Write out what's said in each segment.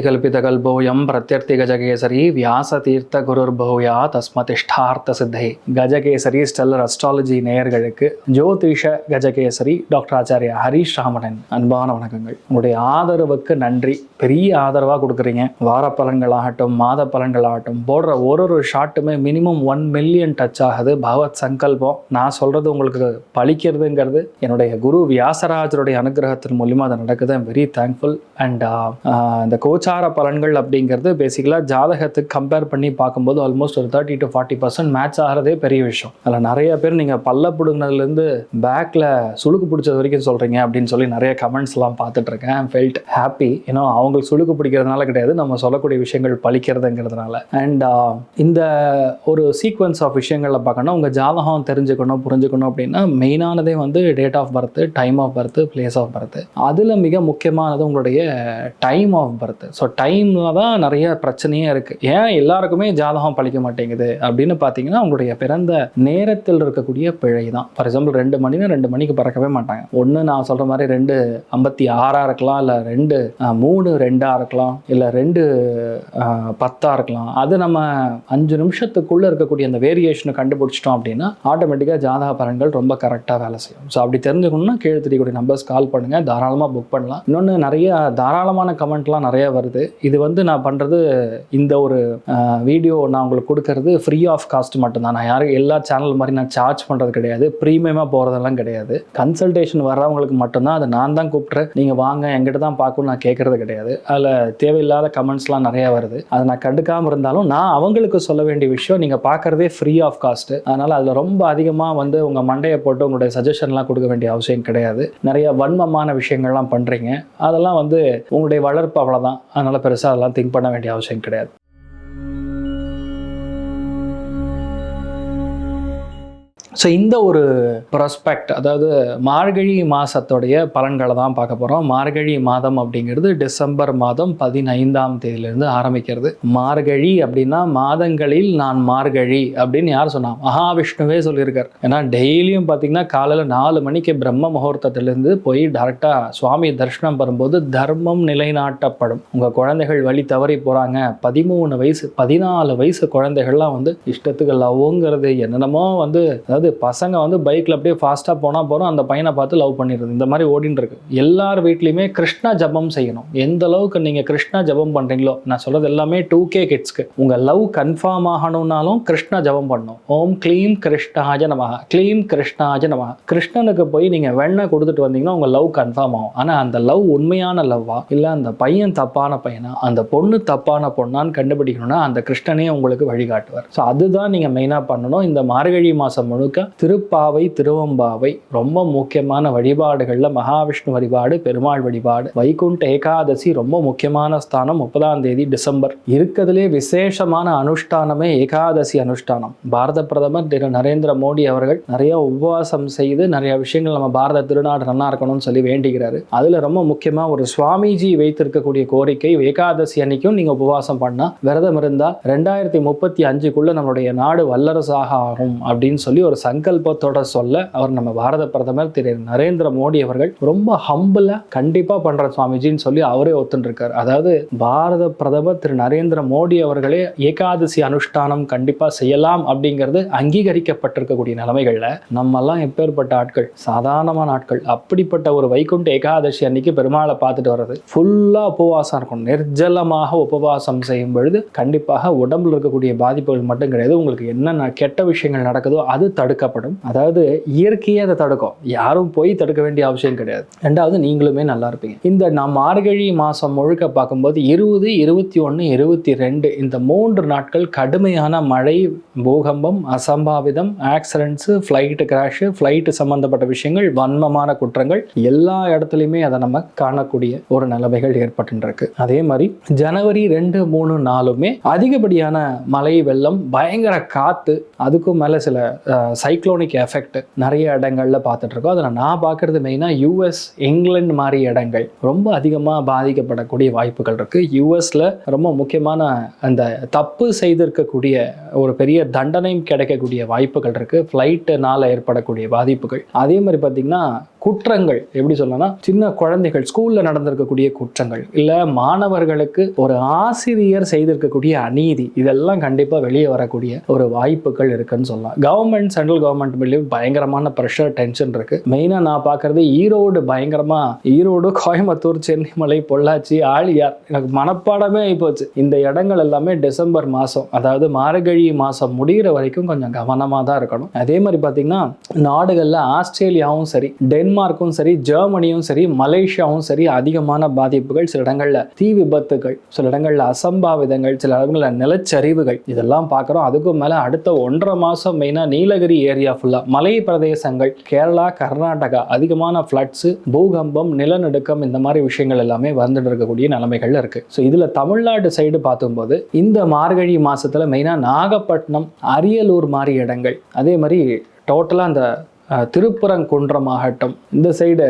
கல்பிதகல்போயம் பிரத்யர்த்தி கஜகேசரி வியாச தீர்த்த குருர் பௌயா தஸ்மதிஷ்டார்த்த சித்தை கஜகேசரி ஸ்டெல்லர் அஸ்ட்ராலஜி நேயர்களுக்கு ஜோதிஷ கஜகேசரி டாக்டர் ஆச்சாரியா ஹரீஷ் ராமணன் அன்பான வணக்கங்கள். உங்களுடைய ஆதரவுக்கு நன்றி. பெரிய ஆதரவாக கொடுக்குறீங்க. வார பலன்களாகட்டும் மாத பலன்களாகட்டும் போடுற ஒரு ஒரு ஷாட்டுமே மினிமம் ஒன் மில்லியன் டச் ஆகுது. பகவத் சங்கல்பம். நான் சொல்கிறது உங்களுக்கு பழிக்கிறதுங்கிறது என்னுடைய குரு வியாசராஜருடைய அனுகிரகத்தின் மூலியமாக அது நடக்குது. ஐம் வெரி தேங்க்ஃபுல் அண்ட் இந்த கோச் கோச்சார பலன்கள் அப்படிங்கிறது பேசிக்கலாக ஜாதகத்துக்கு கம்பேர் பண்ணி பார்க்கும்போது ஆல்மோஸ்ட் ஒரு thirty to forty percent match ஆகிறதே பெரிய விஷயம். அதில் நிறைய பேர் நீங்கள் பல்ல பிடுங்கினதுலேருந்து பேக்கில் சுழுக்கு பிடிச்சது வரைக்கும் சொல்கிறீங்க அப்படின்னு சொல்லி நிறைய கமெண்ட்ஸ்லாம் பார்த்துட்டு இருக்கேன். ஃபெல்ட் ஹாப்பி ஏன்னா அவங்களுக்கு சுழுக்கு பிடிக்கிறதுனால கிடையாது. நம்ம சொல்லக்கூடிய விஷயங்கள் பழிக்கிறதுங்கிறதுனால. அண்ட் uh, இந்த ஒரு சீக்வன்ஸ் ஆஃப் விஷயங்களில் பார்க்கணும் உங்கள் ஜாதகம் தெரிஞ்சுக்கணும் புரிஞ்சுக்கணும் அப்படின்னா மெயினானதே வந்து date of birth time of birth place of birth அதில் மிக முக்கியமானது உங்களுடைய டைம் ஆஃப் பர்த் ஸோ டைமில் தான் நிறைய பிரச்சனையே இருக்குது ஏன் எல்லாருக்குமே ஜாதகம் பழிக்க மாட்டேங்குது? அப்படின்னு பார்த்தீங்கன்னா உங்களுடைய பிறந்த நேரத்தில் இருக்கக்கூடிய பிழை தான். ஃபார் எக்ஸாம்பிள் ரெண்டு மணினா ரெண்டு மணிக்கு பறக்கவே மாட்டாங்க. ஒன்று நான் சொல்கிற மாதிரி ரெண்டு ஐம்பத்தி ஆறாக இருக்கலாம் இல்லை ரெண்டு மூணு ரெண்டாக இருக்கலாம் இல்லை ரெண்டு பத்தாக இருக்கலாம். அது நம்ம அஞ்சு நிமிஷத்துக்குள்ளே இருக்கக்கூடிய அந்த வேரியேஷனை கண்டுபிடிச்சிட்டோம் அப்படின்னா ஆட்டோமேட்டிக்காக ஜாதக பலன்கள் ரொம்ப கரெக்டாக வேலை செய்யும். ஸோ அப்படி தெரிஞ்சுக்கணும்னா கீழே தெரியக்கூடிய நம்பர்ஸ் கால் பண்ணுங்கள் தாராளமாக புக் பண்ணலாம். இன்னொன்று நிறைய தாராளமான கமெண்ட்லாம் நிறைய வரும். வருது. இது வந்து நான் பண்ணுறது இந்த ஒரு வீடியோ நான் உங்களுக்கு கொடுக்கறது ஃப்ரீ ஆஃப் காஸ்ட் மட்டும்தான். நான் யாரும் எல்லா சேனல் மாதிரி நான் சார்ஜ் பண்ணுறது கிடையாது. ப்ரீமியமாக போகிறதெல்லாம் கிடையாது. கன்சல்டேஷன் வர்றவங்களுக்கு மட்டும்தான். அதை நான் தான் கூப்பிட்றேன். நீங்கள் வாங்க எங்கிட்ட தான் பார்க்கணும் நான் கேட்குறது கிடையாது. அதில் தேவையில்லாத கமெண்ட்ஸ்லாம் நிறையா வருது. அதை நான் கண்டுக்காமல் இருந்தாலும் நான் அவங்களுக்கு சொல்ல வேண்டிய விஷயம் நீங்கள் பார்க்குறதே ஃப்ரீ ஆஃப் காஸ்ட்டு அதனால் அதில் ரொம்ப அதிகமாக வந்து உங்கள் மண்டையை போட்டு உங்களுடைய சஜஷன்லாம் கொடுக்க வேண்டிய அவசியம் கிடையாது. நிறைய வன்மமான விஷயங்கள்லாம் பண்ணுறீங்க அதெல்லாம் வந்து உங்களுடைய வளர்ப்பு அவ்வளோதான் அதனால் பெருசாக அதெல்லாம் திங்க் பண்ண வேண்டிய அவசியம் கிடையாது. ஸோ இந்த ஒரு ப்ராஸ்பெக்ட் அதாவது மார்கழி மாதத்தோடைய பலன்களை தான் பார்க்க போகிறோம் மார்கழி மாதம் அப்படிங்கிறது டிசம்பர் மாதம் பதினைந்தாம் தேதியிலிருந்து ஆரம்பிக்கிறது. மார்கழி அப்படின்னா மாதங்களில் நான் மார்கழி அப்படின்னு யார் சொன்னா? மகாவிஷ்ணுவே சொல்லியிருக்கார். ஏன்னா டெய்லியும் பார்த்தீங்கன்னா காலையில் நாலு மணிக்கு பிரம்ம முகூர்த்தத்திலேருந்து போய் டேரெக்டாக சுவாமி தரிசனம் பெறும்போது தர்மம் நிலைநாட்டப்படும். உங்கள் குழந்தைகள் வழி தவறி போகிறாங்க பதிமூணு வயசு பதினாலு வயசு குழந்தைகள்லாம் வந்து இஷ்டத்துக்கு லவ்ங்கிறது என்னென்னமோ வந்து அதாவது பசங்க வந்து பைக்கில் அப்படியே ஃபாஸ்ட்டாக போனால் போகிறோம் அந்த பையனை பார்த்து லவ் பண்ணிடுறது. இந்த மாதிரி ஓடின்னு இருக்கு. எல்லார் வீட்லேயுமே கிருஷ்ணா ஜபம் செய்யணும். எந்த அளவுக்கு நீங்கள் கிருஷ்ணா ஜபம் பண்ணுறீங்களோ நான் சொல்கிறது எல்லாமே டூ கே கிட்ஸ்க்கு உங்கள் லவ் கன்ஃபார்ம் ஆகணும்னாலும் கிருஷ்ணா ஜபம் பண்ணணும். ஓம் க்ளீம் கிருஷ்ணாஜ நமக க்ளீம் கிருஷ்ணாஜ நமக கிருஷ்ணனுக்கு போய் நீங்கள் வெண்ணை கொடுத்துட்டு வந்தீங்கன்னா உங்கள் லவ் கன்ஃபார்ம் ஆகும். ஆனால் அந்த லவ் உண்மையான லவ்வா இல்லை அந்த பையன் தப்பான பையனா அந்த பொண்ணு தப்பான பொண்ணான்னு கண்டுபிடிக்கணும்னா அந்த கிருஷ்ணனே உங்களுக்கு வழிகாட்டுவார். ஸோ அதுதான் நீங்கள் மெயினாக பண்ணணும். இந்த மார்கழி மாதம் முழுக்க திருப்பாவை திருவம்பாவை ரொம்ப முக்கியமான வழிபாடுகளில் மகாவிஷ்ணு வழிபாடு பெருமாள் வழிபாடு வைகுண்ட ஏகாதசி ரொம்ப முக்கியமான ஸ்தானம் முப்பதாம் தேதி டிசம்பர். இருக்கிறதுலே விசேஷமான அனுஷ்டானமே ஏகாதசி அனுஷ்டானம். பாரத பிரதமர் திரு நரேந்திர மோடி அவர்கள் நிறைய உபவாசம் செய்து நிறைய விஷயங்கள் நம்ம பாரத திருநாடு நல்லா இருக்கணும்னு சொல்லி வேண்டுகிறாரு. அதுல ரொம்ப முக்கியமா ஒரு சுவாமிஜி வைத்திருக்கக்கூடிய கோரிக்கை ஏகாதசி அன்னைக்கும் நீங்க உபவாசம் பண்ணா விரதம் இருந்தா ரெண்டாயிரத்தி முப்பத்தி அஞ்சுக்குள்ள நம்மளுடைய நாடு வல்லரசாக ஆகும் அப்படின்னு சொல்லி ஒரு சங்கல்பத்தோட சொல்ல அவர் நம்ம பாரத பிரதமர் திரு நரேந்திர மோடி அவர்கள் ரொம்ப ஹம்பிளா கண்டிப்பா பண்ற சுவாமிஜின்னு சொல்லி அவரே ஒத்துருக்காரு அதாவது பாரத பிரதமர் திரு நரேந்திர மோடி அவர்களே ஏகாதசி அனுஷ்டானம் கண்டிப்பா செய்யலாம் அப்படிங்கிறது அங்கீகரிக்கப்பட்டிருக்கக்கூடிய நிலைமைகள்ல நம்மெல்லாம் எப்பேற்பட்ட ஆட்கள் சாதாரணமான ஆட்கள் அப்படிப்பட்ட ஒரு வைகுண்ட ஏகாதசி அன்னைக்கு பெருமாளை பார்த்துட்டு வர்றது ஃபுல்லா உபவாசம் இருக்கும் நிர்ஜலமாக உபவாசம் செய்யும் பொழுது கண்டிப்பாக உடம்புல இருக்கக்கூடிய பாதிப்புகள் மட்டும் கிடையாது. உங்களுக்கு என்னென்ன கெட்ட விஷயங்கள் நடக்குதோ அது தடுக்கப்படும். அதாவது இயற்கையே அதை தடுக்கும். யாரும் போய் தடுக்க வேண்டிய அவசியம் கிடையாது. ரெண்டாவது நீங்களுமே நல்லா இருப்பீங்க. இந்த நாம் மார்கழி மாதம் முழுக்க பார்க்கும்போது இருபது இருபத்தி ஒன்று இருபத்தி ரெண்டு இந்த மூன்று நாட்கள் கடுமையான மழை பூகம்பம் அசம்பாவிதம் ஆக்சிடென்ட்ஸு ஃப்ளைட்டு கிராஷு ஃப்ளைட்டு சம்மந்தப்பட்ட விஷயங்கள் வன்மமான குற்றங்கள் எல்லா இடத்துலையுமே அதை நம்ம காணக்கூடிய ஒரு நிலைமைகள் ஏற்பட்டுருக்கு அதே மாதிரி ஜனவரி ரெண்டு மூணு நாலுமே அதிகப்படியான மழை வெள்ளம் பயங்கர காற்று அதுக்கும் மேலே சில சைக்ளோனிக் எஃபெக்ட் நிறைய இடங்கள்ல பார்த்துட்ருக்கோம் அதில் நான் பார்க்குறது மெயினாக யூஎஸ் இங்கிலாந்து மாதிரி இடங்கள். ரொம்ப அதிகமாக பாதிக்கப்படக்கூடிய வாய்ப்புகள் இருக்குது யூஎஸில் ரொம்ப முக்கியமான அந்த தப்பு செய்திருக்கக்கூடிய ஒரு பெரிய தண்டனையும் கிடைக்கக்கூடிய வாய்ப்புகள் இருக்குது ஃப்ளைட்டுனால் ஏற்படக்கூடிய பாதிப்புகள். அதே மாதிரி பார்த்திங்கன்னா குற்றங்கள் எப்படி சொல்லலாம் சின்ன குழந்தைகள் ஸ்கூல்ல நடந்திருக்கக்கூடிய குற்றங்கள் இல்ல மாணவர்களுக்கு ஒரு ஆசிரியர் செய்திருக்கக்கூடிய அநீதி இதெல்லாம் கண்டிப்பா வெளியே வரக்கூடிய ஒரு வாய்ப்புகள் இருக்குன்னு சொல்லலாம். கவர்மெண்ட் சென்ட்ரல் கவர்மெண்ட் மேலேயும் பயங்கரமான ப்ரெஷர் டென்ஷன் இருக்கு. மெயினா நான் பார்க்கறது ஈரோடு பயங்கரமா ஈரோடு கோயம்புத்தூர் சென்னிமலை பொள்ளாச்சி ஆழியார். எனக்கு மனப்பாடமே ஆகிப்போச்சு இந்த இடங்கள் எல்லாமே டிசம்பர் மாதம் அதாவது மார்கழி மாதம் முடிகிற வரைக்கும் கொஞ்சம் கவனமாக தான் இருக்கணும். அதே மாதிரி பார்த்தீங்கன்னா நாடுகளில் ஆஸ்திரேலியாவும் சரி டென் டென்மார்க்கும் சரி ஜெர்மனியும் சரி மலேசியாவும் சரி அதிகமான பாதிப்புகள் சில இடங்களில் தீ விபத்துகள் சில இடங்களில் அசம்பாவிதங்கள் சில இடங்களில் நிலச்சரிவுகள் இதெல்லாம் பார்க்குறோம். அதுக்கும் மேலே அடுத்த ஒன்றரை மாதம் மெயினாக நீலகிரி ஏரியா ஃபுல்லாக மலை பிரதேசங்கள் கேரளா கர்நாடகா அதிகமான ஃப்ளட்ஸு பூகம்பம் நிலநடுக்கம் இந்த மாதிரி விஷயங்கள் எல்லாமே வந்துட்டு இருக்கக்கூடிய நிலைமைகள் இருக்குது ஸோ இதில் தமிழ்நாடு சைடு பார்த்தும்போது இந்த மார்கழி மாதத்தில் மெயினாக நாகப்பட்டினம் அரியலூர் மாதிரி இடங்கள் அதே மாதிரி டோட்டலாக அந்த திருப்பரங்குன்றம் ஆகட்டும் இந்த சைடு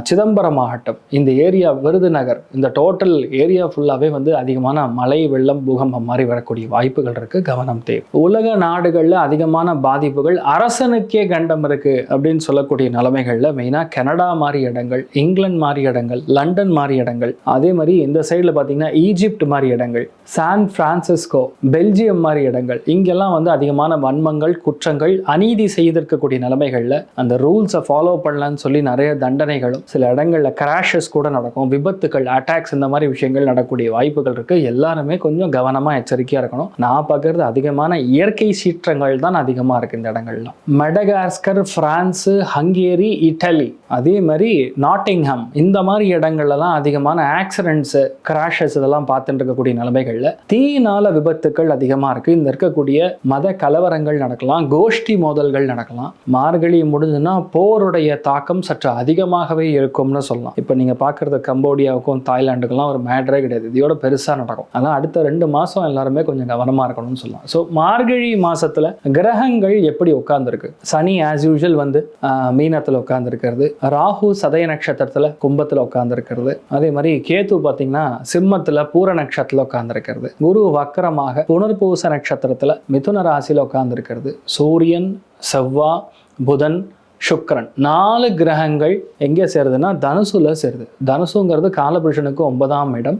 சிதம்பரம் ஆகட்டும் இந்த ஏரியா விருதுநகர் இந்த டோட்டல் ஏரியா ஃபுல்லாகவே வந்து அதிகமான மழை வெள்ளம் பூகம்பம் மாதிரி வரக்கூடிய வாய்ப்புகள் இருக்குது கவனம் தேவை. உலக நாடுகளில் அதிகமான பாதிப்புகள் அரசனுக்கே கண்டம் இருக்குது அப்படின்னு சொல்லக்கூடிய நிலைமைகளில் மெயினாக கனடா மாதிரி இடங்கள் இங்கிலாந்து மாதிரி இடங்கள் லண்டன் மாதிரி இடங்கள் அதே மாதிரி இந்த சைடில் பார்த்தீங்கன்னா ஈஜிப்ட் மாதிரி இடங்கள் சான் ஃப்ரான்சிஸ்கோ பெல்ஜியம் மாதிரி இடங்கள் இங்கெல்லாம் வந்து அதிகமான வன்மங்கள் குற்றங்கள் அநீதி செய்திருக்கக்கூடிய நிலைமைகள் இடங்களில் அந்த ரூல்ஸை ஃபாலோ பண்ணலன்னு சொல்லி நிறைய தண்டனைகளும் சில இடங்களில் கிராஷஸ் கூட நடக்கும். விபத்துகள் அட்டாக்ஸ் இந்த மாதிரி விஷயங்கள் நடக்கூடிய வாய்ப்புகள் இருக்குது எல்லாருமே கொஞ்சம் கவனமாக எச்சரிக்கையாக இருக்கணும். நான் பார்க்குறது அதிகமான இயற்கை சீற்றங்கள் தான் அதிகமாக இருக்குது இந்த இடங்கள்லாம் மெடகாஸ்கர் ஃப்ரான்ஸு ஹங்கேரி இட்டலி அதே மாதிரி நாட்டிங்ஹாம் இந்த மாதிரி இடங்கள்லாம் அதிகமான ஆக்சிடென்ட்ஸு கிராஷஸ் இதெல்லாம் பார்த்துட்டு இருக்கக்கூடிய நிலைமைகளில் தீயினால விபத்துக்கள் அதிகமாக இருக்குது இந்த இருக்கக்கூடிய மத கலவரங்கள் நடக்கலாம் கோஷ்டி மோதல்கள் நடக்கலாம். மார்கழி முடிஞ்சுன்னா போருடைய தாக்கம் சற்று அதிகமாகவே இருக்கும்னு சொல்லலாம். இப்போ நீங்கள் பார்க்குறது கம்போடியாவுக்கும் தாய்லாண்டுக்கெல்லாம் ஒரு மேட்ரே கிடையாது. இதோட பெருசாக நடக்கும். ஆனால் அடுத்த ரெண்டு மாதம் எல்லாருமே கொஞ்சம் கவனமாக இருக்கணும்னு சொல்லலாம். ஸோ மார்கழி மாதத்தில் கிரகங்கள் எப்படி உட்காந்துருக்கு சனி ஆஸ் யூஷுவல் வந்து மீனத்தில் உட்காந்துருக்கிறது ராகு சதய நட்சத்திரத்தில் கும்பத்தில் உட்காந்துருக்கிறது அதே மாதிரி கேத்து பார்த்தீங்கன்னா சிம்மத்தில் பூர நட்சத்திரத்தில் உட்காந்துருக்கிறது குரு வக்கரமாக புனர்பூச நட்சத்திரத்தில் மிதுன ராசியில் உட்காந்துருக்கிறது சூரியன் செவ்வா बुधन சுக்கரன். நாலு கிரகங்கள் எங்கே சேருதுன்னா தனுசுல சேருது. தனுசுங்கிறது காலபுருஷனுக்கு ஒன்பதாம் இடம்.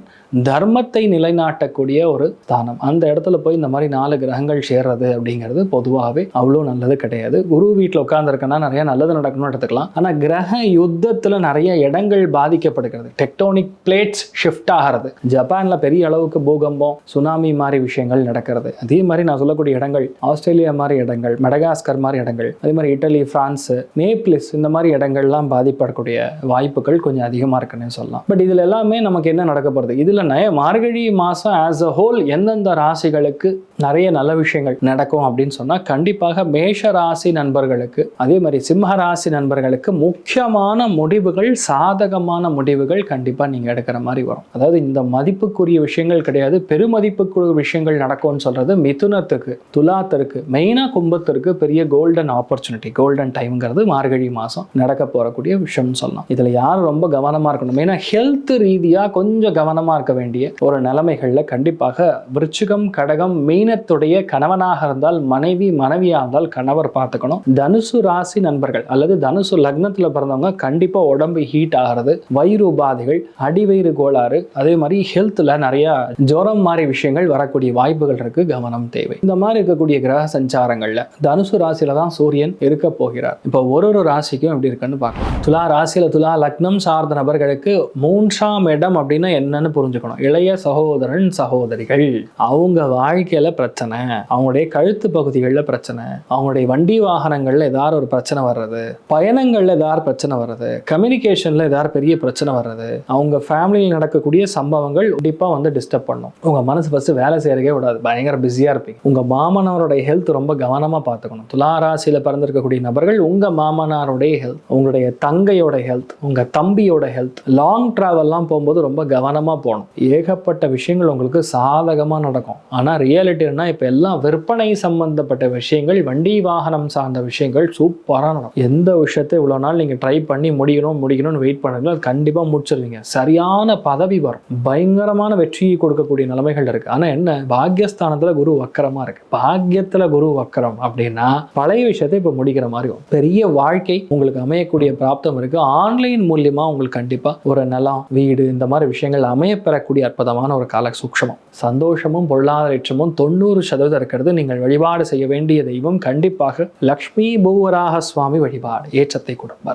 தர்மத்தை நிலைநாட்டக்கூடிய ஒரு ஸ்தானம். அந்த இடத்துல போய் இந்த மாதிரி நாலு கிரகங்கள் சேர்றது அப்படிங்கிறது பொதுவாகவே அவ்வளோ நல்லது கிடையாது. குரு வீட்டில் உட்காந்துருக்கனா நிறைய நல்லது நடக்கணும்னு எடுத்துக்கலாம். ஆனால் கிரக யுத்தத்தில் நிறைய இடங்கள் பாதிக்கப்படுகிறது. டெக்டோனிக் பிளேட்ஸ் ஷிஃப்ட் ஆகிறது. ஜப்பானில் பெரிய அளவுக்கு பூகம்பம் சுனாமி மாதிரி விஷயங்கள் நடக்கிறது. அதே மாதிரி நான் சொல்லக்கூடிய இடங்கள் ஆஸ்திரேலியா மாதிரி இடங்கள் மெடகாஸ்கர் மாதிரி இடங்கள் அதே மாதிரி இட்டலி பிரான்ஸ் நேப்ளிஸ் இந்த மாதிரி இடங்கள்லாம் பாதிப்படக்கூடிய வாய்ப்புகள் கொஞ்சம் அதிகமாக இருக்குன்னு சொல்லலாம். பட் இதில் எல்லாமே நமக்கு என்ன நடக்க போகிறது இதில் நய மார்கழி மாதம் ஆஸ் அ ஹோல் எந்தெந்த ராசிகளுக்கு நிறைய நல்ல விஷயங்கள் நடக்கும் அப்படின்னு சொன்னால் கண்டிப்பாக மேஷ ராசி நண்பர்களுக்கு அதே மாதிரி சிம்ம ராசி நண்பர்களுக்கு முக்கியமான முடிவுகள் சாதகமான முடிவுகள் கண்டிப்பாக நீங்கள் எடுக்கிற மாதிரி வரும். அதாவது இந்த மதிப்புக்குரிய விஷயங்கள் கிடையாது. பெருமதிப்புக்குரிய விஷயங்கள் நடக்கும்னு சொல்கிறது மிதுனத்துக்கு துலாத்திற்கு மெயினாக கும்பத்திற்கு பெரிய கோல்டன் ஆப்பர்ச்சுனிட்டி கோல்டன் டைம்ங்கிறது மார்கழி மாதம் நடக்க போகக்கூடிய விஷயம்னு சொல்லலாம். இதில் யார் ரொம்ப கவனமாக இருக்கணும்? ஏன்னா ஹெல்த் ரீதியாக கொஞ்சம் கவனமாக இருக்க வேண்டிய ஒரு நிலைமைகளில் கண்டிப்பாக விருச்சிகம் கடகம் மீனத்துடைய கணவனாக இருந்தால் மனைவி மனைவியாக இருந்தால் கணவர் பார்த்துக்கணும். தனுசு ராசி நண்பர்கள் அல்லது தனுசு லக்னத்தில் பிறந்தவங்க கண்டிப்பாக உடம்பு ஹீட் ஆகிறது வயிறு உபாதைகள் அடிவயிறு கோளாறு அதே மாதிரி ஹெல்த்தில் நிறைய ஜுரம் மாதிரி விஷயங்கள் வரக்கூடிய வாய்ப்புகள் இருக்கு கவனம் தேவை. இந்த மாதிரி இருக்கக்கூடிய கிரக சஞ்சாரங்கள்ல தனுசு ராசியில தான் சூரியன் இருக்க போகிறார். இப்போ ஒரு ஒரு ராசிக்கும் எப்படி இருக்குன்னு பார்க்கலாம். துலா ராசியில துலா லக்னம் சார்ந்த நபர்களுக்கு மூன்றாம் இடம் அப்படின்னா என்னன்னு புரிஞ்சுக்கணும். இளைய சகோதரன் சகோதரிகள். அவங்க வாழ்க்கையில பிரச்சனை அவங்களுடைய கழுத்து பகுதிகளில் பிரச்சனை அவங்களுடைய வண்டி வாகனங்களில் ஏதாவது ஒரு பிரச்சனை வர்றது பயணங்கள்ல ஏதாவது பிரச்சனை வர்றது கம்யூனிகேஷன்ல ஏதாவது பெரிய பிரச்சனை வர்றது அவங்க ஃபேமிலியில் நடக்கக்கூடிய சம்பவங்கள் கண்டிப்பா வந்து டிஸ்டர்ப் பண்ணும். உங்கள் மனசு ஃபஸ்ட்டு வேலை செய்யறதே விடாது. பயங்கர பிஸியாக இருப்பீங்க. உங்கள் மாமனவருடைய ஹெல்த் ரொம்ப கவனமாக பார்த்துக்கணும். துலா ராசியில் பிறந்திருக்கக்கூடிய நபர்கள் உங்க மாமனாருடைய ஹெல்த் உங்களுடைய தங்கையோட ஹெல்த் உங்கள் தம்பியோட ஹெல்த் லாங் ட்ராவல்லாம் போகும்போது ரொம்ப கவனமாக போகணும். ஏகப்பட்ட விஷயங்கள் உங்களுக்கு சாதகமாக நடக்கும். ஆனால் ரியாலிட்டினா இப்போ எல்லாம் விற்பனை சம்பந்தப்பட்ட விஷயங்கள் வண்டி வாகனம் சார்ந்த விஷயங்கள் சூப்பராக நடக்கும். எந்த விஷயத்தை இவ்வளோ நாள் நீங்கள் ட்ரை பண்ணி முடிக்கணும் முடிக்கணும்னு வெயிட் பண்ணுறீங்களோ அது முடிச்சிருவீங்க. சரியான பதவி வரும். பயங்கரமான வெற்றியை கொடுக்கக்கூடிய நிலைமைகள் இருக்குது ஆனால் என்ன? பாக்யஸ்தானத்தில் குரு வக்கரமாக இருக்குது பாக்கியத்தில் குரு வக்கரம் அப்படின்னா பழைய விஷயத்தை இப்போ முடிக்கிற மாதிரி வரும். பெரிய வாழ்க்கை உங்களுக்கு அமையக்கூடிய பிராப்தம் இருக்கு. ஆன்லைன் மூலியமா உங்களுக்கு கண்டிப்பா ஒரு நிலம் வீடு இந்த மாதிரி விஷயங்கள் அமையப்பெறக்கூடிய அற்புதமான ஒரு கால சூக்ஷமம் சந்தோஷமும் பொருளாதாரமும் தொண்ணூறு சதவீதம் இருக்கிறது. நீங்கள் வழிபாடு செய்ய வேண்டிய தெய்வம் கண்டிப்பாக லக்ஷ்மி பூவராக சுவாமி வழிபாடு ஏற்றத்தை கொடுப்பார்.